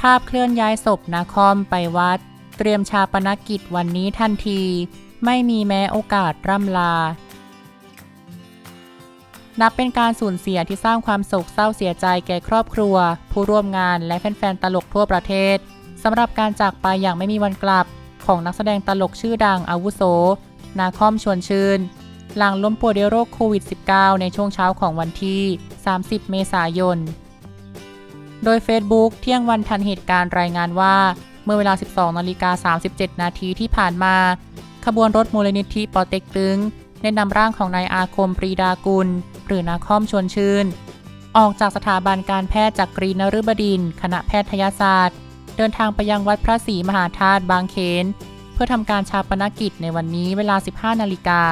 ภาพเคลื่อนย้ายศพนาคอมไปวัด เตรียมชาปนกิจวันนี้ทันที ไม่มีแม้โอกาสร่ำลา นับเป็นการสูญเสียที่สร้างความโศกเศร้าเสียใจแก่ครอบครัว ผู้ร่วมงานและแฟนๆตลกทั่วประเทศสำหรับการจากไปอย่างไม่มีวันกลับ ของนักแสดงตลกชื่อดังอาวุโส นาคอมชวนชื่น หลังล้มป่วยด้วยโรคโควิด -19 ในช่วงเช้าของวันที่ 30 เมษายน โดย Facebook เที่ยงวันทันเหตุการณ์รายงานว่า เมื่อเวลา 12นาฬิกา37 นาทีที่ผ่านมา ขบวนรถมูลนิธิปอเต็กตึงได้นำร่างของนายอาคมปรีดากุล หรือนาคอมชวนชื่น ออกจากสถาบันการแพทย์จากกรีนฤบดิน คณะแพทยศาสตร์ เดินทางไปยังวัดพระศรีมหาธาตุบางเขน เพื่อทำการชาปนกิจในวันนี้เวลา 15 นาฬิกา